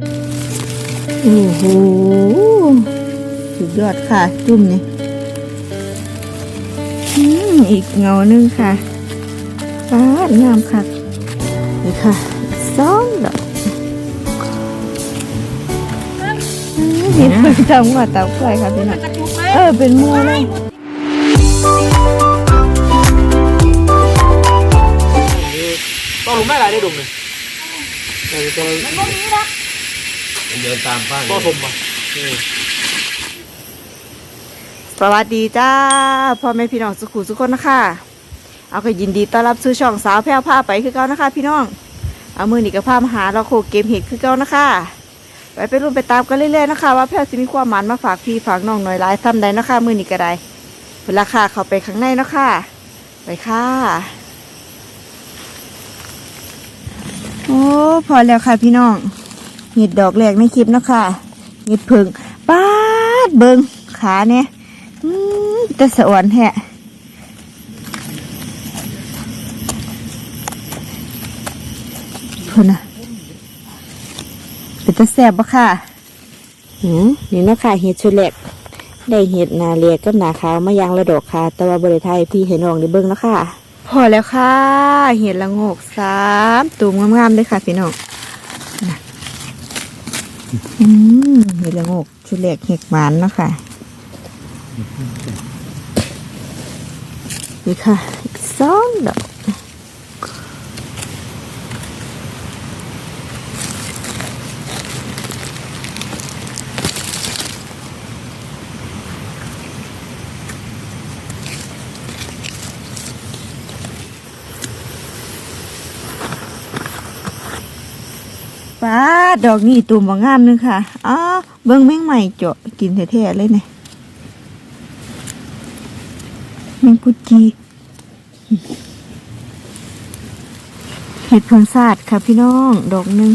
โอ้โหสุดยอดค่ะ จุ่มนี่อืมอีกเงาหนึงค่ะฟ้างามค่ะ นี่ค่ะสองดอกอืมเห็นเพิ่งทำกว่าเตาไฟค่ะพี่น้องกระจุกไหมเออ เป็นหมูเลยต้องลงได้หลายได้ดุมเลยแต่ตัวมันบ่ มีนะเดินตามป้าก็สมอะสวัสดีจ้าพ่อแม่พี่น้องสุขุสุขคนนะคะเอาก็ยินดีต้อนรับสู่ช่องสาวแพรวพาไปคือเก่านะคะ พี่น้อง เอามือหนีกับพามาหาเราโคเกมเห็ดคือเก่านะคะไปไปรุ่นไปตามกันเรื่อยๆนะคะ ว่าแพรวสิมีความหมันมาฝากพี่ฝากน้องหน่อยหลายซ้ำใดนะคะมือหนีก็ได้เวลาค่ะเข้าไปข้างในเนาะคะไปค่ะโอ้พอแล้วค่ะพี่น้อง เห็ดดอกแรกในคลิปเนาะคะเห็ดผึ่งป้าดเบิงขาเนี่ยอืมแต่สะอ่อนแฮะพุ่นน่ะเป็นตะแสบปะค่ะหืมนี่เนาะค่ะเห็ดชุดแรกได้เห็ดนาเรียกับหนาขาวมายางระดอกค่ะ แต่ว่าบริไทยพี่เห็นน้องได้เบิ้งแล้วค่ะ พอแล้วค่ะ เห็ดละโงกสามตุ่มงามๆเลยค่ะพี่น้องน่ะ อืมเห็ดละงกชุดแรกเห็ดหวานเนาะค่ะนี่ค่ะอีกสองดอก ป้าดอกนี่ตุ่มบางงามหนึงค่ะอ้าเบิ้งแมงใหม่เจาะกินแท้ๆเลยเนี่ยแมงกุจีเห็ดเพิงซาดค่ะพี่น้อง ดอกหนึ่ง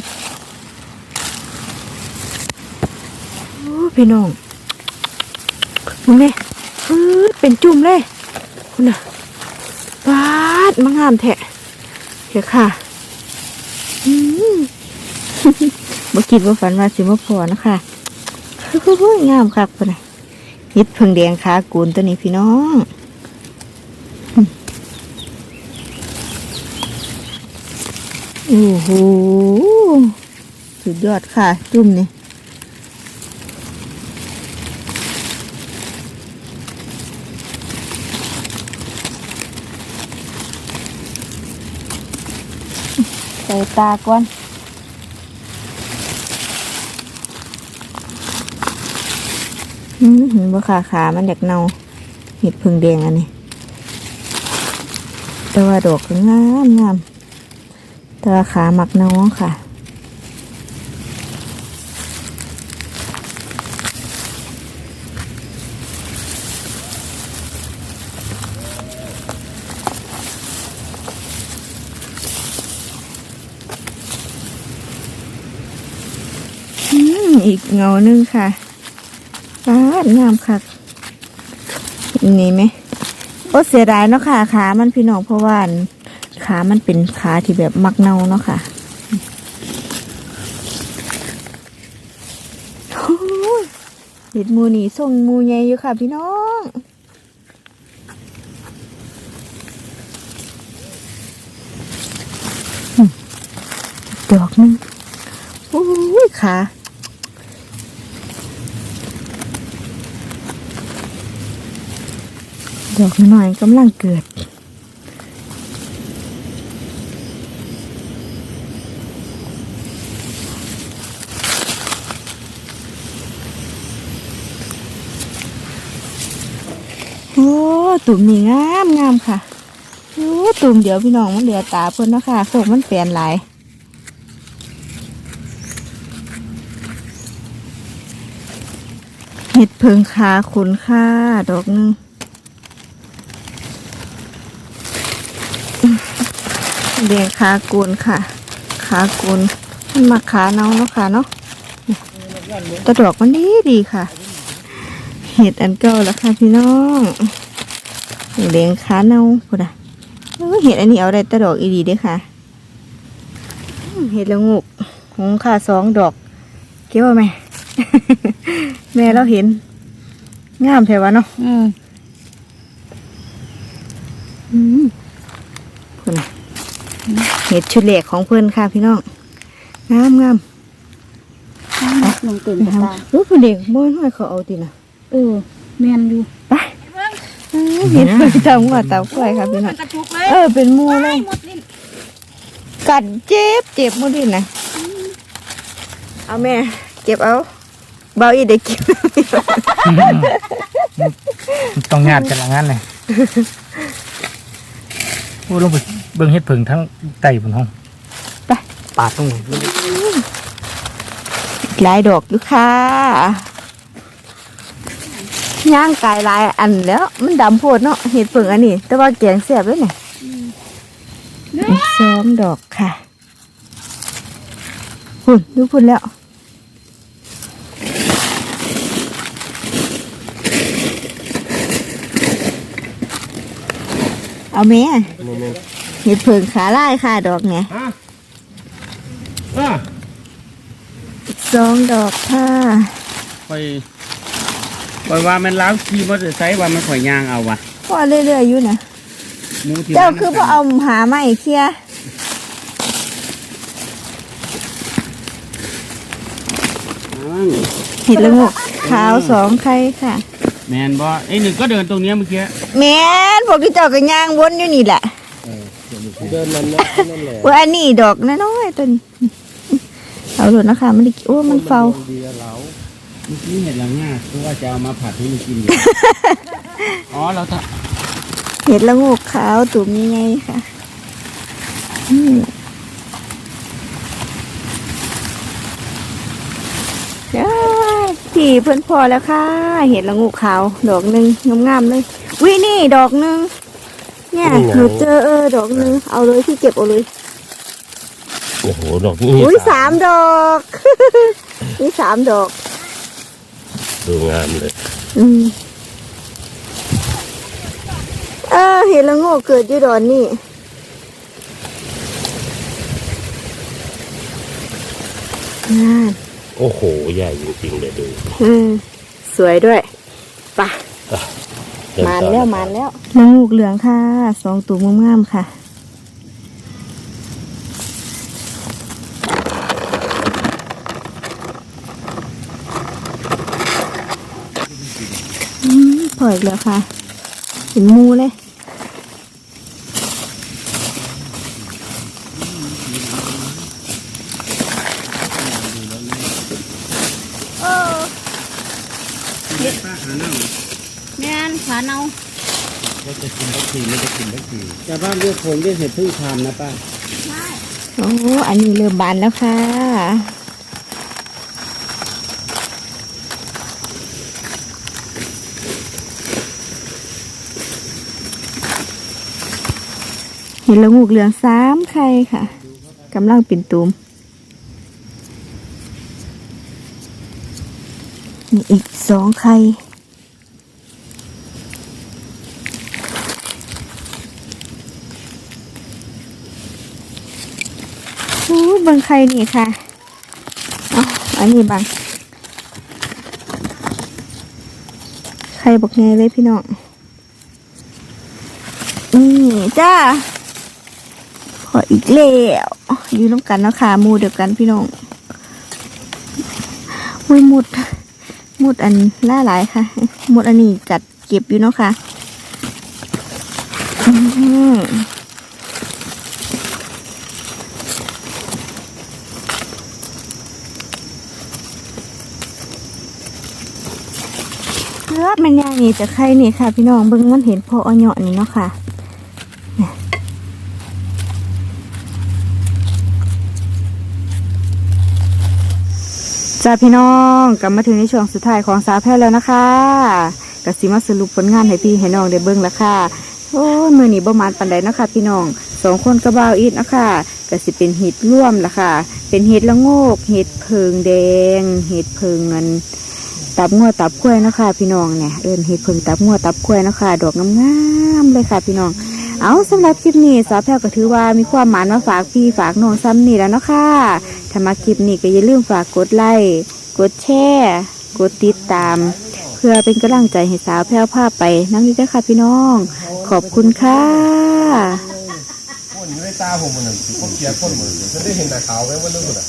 โอ้พี่น้องมึงเนี่ยฟืดเป็นจุ่มเลยคุณน่ะปาดมางามแทะเดี๋ยวค่ะ บ่คิดว่าฝันว่าสิมาพอนะคะโอ้ยงามครับคุณน่ะเห็ดเพิงแดงขากูนตัวนี้พี่น้องโอ้โหสุดยอดค่ะ จุ่มนี่ใส่ตาก่อน อืมเห็นบ่ขาขามันอยากเน่าเห็ดพึ่งแดงอันนี้ แต่ว่าดอกก็งามงามแต่ว่าขาหมักน้องค่ะอืมอีกเงาหนึ่งค่ะ ฟ้างามค่ะนี่ไหมโอ้เสียดายเนาะค่ะขามันพี่น้องเพราะว่าขามันเป็นขาที่แบบมักเน่าเนาะค่ะโอ้ยเห็ดมูนี่ส่งมูใหญ่อยู่ค่ะ พี่น้องดอกนึงโอ้ยขา ดอกน้อยกำลังเกิดโอ้ตุ่มนี่งามงามค่ะโอ้ตุ่มเดี๋ยวพี่น้องมันเหลือตาเพิ่นเนาะค่ะโคกมันแปลนหลายเห็ดเพิงขาขุนค่าดอกหนึง เดียงขากูนค่ะ ขากูนมันมาขาเนาเนาะค่ะเนาะแตะดอกมันดีดีค่ะ เห็ดอันเก่าแล้วค่ะพี่น้องเลี้ยงขาเน่าพุ่นอะเอ้ยเห็ดอันนี้เอาได้แตะดอกอีดีเด้อค่ะอืมเห็ดละงุกหงค่ะสองดอกก็บเอาไหมแม่เราเห็น งามแถวะเนาะอืมอืมคุณน่ะ เห็ดชุดเหล็กของเพื่อนค่ะพี่น้องงามงามลงตื่นไปตาทำรู้คุณเด็กบ่น้อยเขาเอาตินะเออแม่นอยู่ไปเห็ดเพิ่นจำว่าเตาไฟค่ะพี่น้องกระจุกเลยเออเป็นหมูเลยหมดลิ้นกัดเจ็บเจ็บหมดดินะเอาแม่เก็บเอาเบาอีเด็กเก็บต้องญาติกันละงั้นเลยโอ้ลงไป เบิ่งเฮ็ดผึ่งทั้งไต่บนห้องไป ปาดตรงนี้หลายดอกอยู่ค่ะย่างกายหลายอันแล้ว มันดำโพดเนาะเห็ดเปิงอันนี้ แต่ว่าแกงแซ่บเลยเนี่ยอีกสองดอกค่ะพุ่นดูพุ่นแล้วเอาแม่ เห็ดเผิงขาลายค่ะดอกเนี่ยฮะอะสองดอกค่ะคอยคอยว่ามันล้าวขี่มอเตอร์ไซค์ว่ามันข่อยยางเอาวะพอเรื่อยๆอยู่นะหมูที่เจ้าบ้นคือพอเอาหาไม้เคลียร์อ้าวเห็ดละงกขาวสองไข่ค่ะ แมนบอไอ้หนึ่งก็เดินตรงเนี้ยเมื่อกี้ แม่นพวกที่เจ้าก็ย่างวนอยู่นี่แหละ เดินนั่นนะนั่นแหละว่าอันนี้ดอกน้อยๆตัวนี้ เอาหลุดนะคะมันได้โอ้มันเฝ้าดีกับเราเมื่อกี้เห็นหลังหน้าคือว่าจะเอามาผัดให้มันกินอยู่อ๋อเราถ้าเห็ดละงกขาวตุ่มยังไงค่ะอืมอ้ายพี่เพื่อนพอแล้วค่ะ เห็ดละงกขาว ดอกหนึ่งงามๆเลยวินี่ ดอกหนึ่ง เนี่ยหนูเจอเออดอกหนึ่งเอาเลยพี่เก็บเอาเลยโอ้โหดอกนี้อุ้ยสามดอก นี่สามดอก ดูงามเลยอืมเออเห็นละโง่เกิดอยู่ดอนนี่น่าโอ้โหใหญ่จริงๆเลยดูอืมสวยด้วยไปะเดิน มานต่อแล้วมานแล้วละงูกเหลืองค่ะสองตัวงามๆค่ะอืมปล่อยอีกแล้วค่ะ เห็นมูเลยป้าหา เน่าแม่นขาเนาเราจะกินทักทีไม่จะกินทักทีแต่บ้านเรียกผมเรียกเห็ดพึ่งทานนะป้าโอ้อันนี้เริ่มบานแล้วค่ะเห็นละงูกเหลืองสามไข่ค่ะกำลังเป็นตูมนี่อีกสองไข่ อ้เบิ่งไข่นี่ค่ะอาอันนี้บังไข่บอกไงเลยพี่น้องนี่จ้าขออีกแล้วอยู่น้ำกันเนาะค่ะมูเดียวกันพี่น้องอุ้ยหมุดหมุดอันล่าหลายค่ะหมุดอันนี้จัดเก็บอยู่เนาะค่ะ เพื่อดมันยางนี่จะใครนี่ค่ะ พี่น้องเบิ่งมันเห็นพออ่อนเหยาะนี่เนาะค่ะจ้าพี่น้องกลับมาถึงในช่วงสุดท้ายของสาแพทย์แล้วนะคะกสิมาสรุปผลงานให้พี่ให้น้องได้เบิ่งแล้วค่ะโอ้ยมือนี้บ่มานปันใดเนาะคะ พี่น้องสองคนกระบาอีดเนาะคะกสิเป็นเห็ดร่วมละค่ะ เป็นเห็ดละโงกเห็ดเพิงแดง เห็ดเพิงเงิน ตับงัวตับกล้วยนะคะพี่น้องเนี่ยเอิญเฮ็ดเพิ่งตับงัวตับกล้วยนะคะดอกงามๆเลยค่ะ พี่น้อง เอาสำหรับคลิปนี้สาวแพรก็ถือว่ามีความหมานมาฝากพี่ฝากน้องซ้ำนี่แล้วนะคะถ้ามาคลิปนี้ก็อย่าลืมฝากกดไลค์กดแชร์กดติดตาม เพื่อเป็นกำลังใจให้สาวแพรวภาพไปนั่งนี้ด้ค่ะพี่น้อง ขอบคุณค่ะคนอยู่ในตาผมมันผมเกลียดคนเหมือนจะได้เห็นหน้าขาวไหมว่าเรื่องะ